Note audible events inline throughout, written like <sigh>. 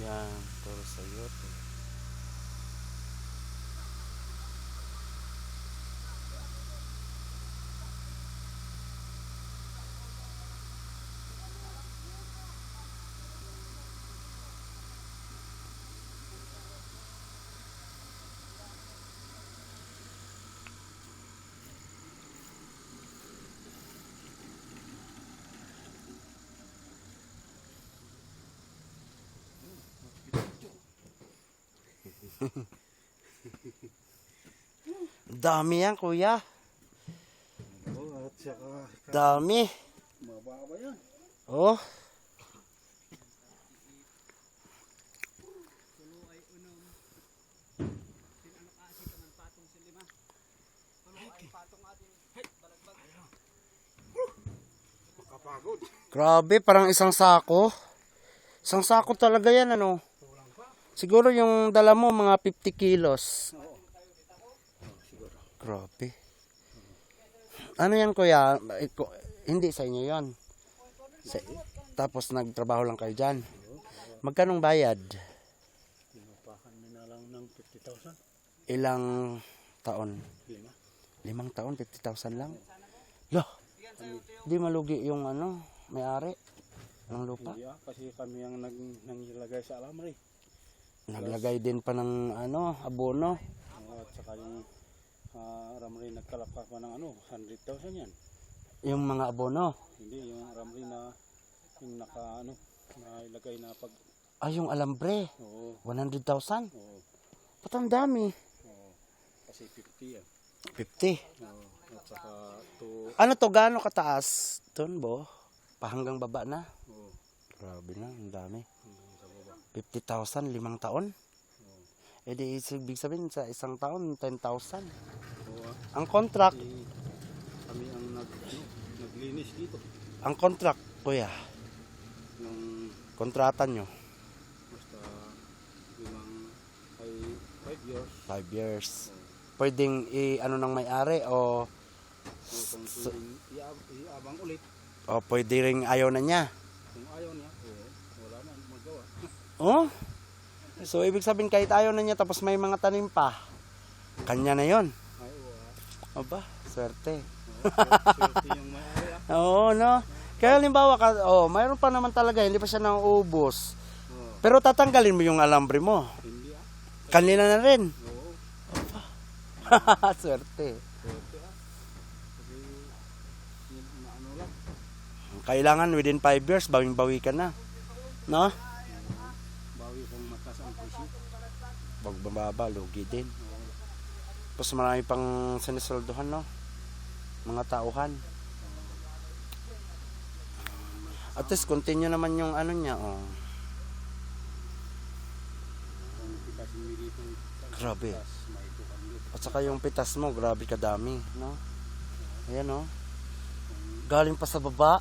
嗯。<laughs> Dami yan, kuya. Oh, at saka Dami. mababa yan. Oh. Makapagod. Grabe, parang isang sako. Isang sako talaga yan, ano? Siguro yung dala mo, mga 50 kilos. Grabe. Ano yan, kuya? Ku- Hindi sa inyo yan. Sa- tapos nagtrabaho lang kayo dyan. Magkanong bayad? Pinupakan nyo na lang ng 50,000. Ilang taon? Lima. Limang taon, 50,000 lang? Loh, di malugi yung ano, may-ari ng lupa. Hindi ah, kasi kami ang nag, nangilagay sa alamri. Naglagay din pa ng ano, abono. Oh, at saka yung uh, ramri nagkalapa pa ng ano, 100,000 yan. Yung mga abono. Hindi, yung ramri na yung naka ano, na ilagay na pag, Ay, yung alambre. oo, 100,000. oo, Ba't ang dami? oo. Kasi 50 yan. 50. Oo, at saka to, Ano to, gaano kataas? Doon, bo? Pahanggang baba na. oo, Grabe na, ang dami. Hanggang sa baba. 50,000, limang taon. E di, ibig sabihin sa isang taon, 10,000. Oo, ah. Ang contract, kami ang nag, ano, naglinis dito. ang contract, kuya, Nung kontrata nyo, basta limang ay 5 years. 5 years. Pwedeng i, ano nang may-ari o, So, kung iab- iabang ulit, o pwede ring ayaw na niya. kung ayaw niya, oo, wala na magawa. Oh? So, ibig sabihin kahit ayaw na niya tapos may mga tanim pa, kanya na yon. Aba, swerte. ah. <laughs> Oo, no? Kaya halimbawa ka, oh, mayroon pa naman talaga, hindi pa siya nauubos. Pero tatanggalin mo yung alambre mo. ah. Kanina na rin. Oo, <laughs> swerte. ah. Kailangan within 5 years, bawing-bawi ka na. No? Presyo. Pag bababa, lugi din. Tapos marami pang sinisoldohan, no? Mga tauhan. At least, continue naman yung ano niya, oh. Grabe. At saka yung pitas mo, grabe kadami, no? Ayan, no? Galing pa sa baba.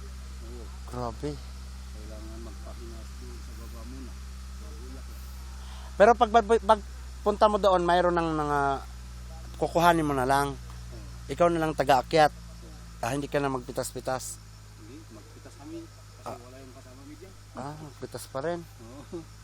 Grabe. kailangan magpahinas din sa baba muna. Bago yak. Pero pag, pag, pag punta mo doon, mayroon ng mga kukuhanin mo na lang. Ikaw na lang taga-akyat. Ah, hindi ka na magpitas-pitas. Hindi, magpitas kami. Kasi wala yung kasama media. Ah, magpitas pa rin. Oo.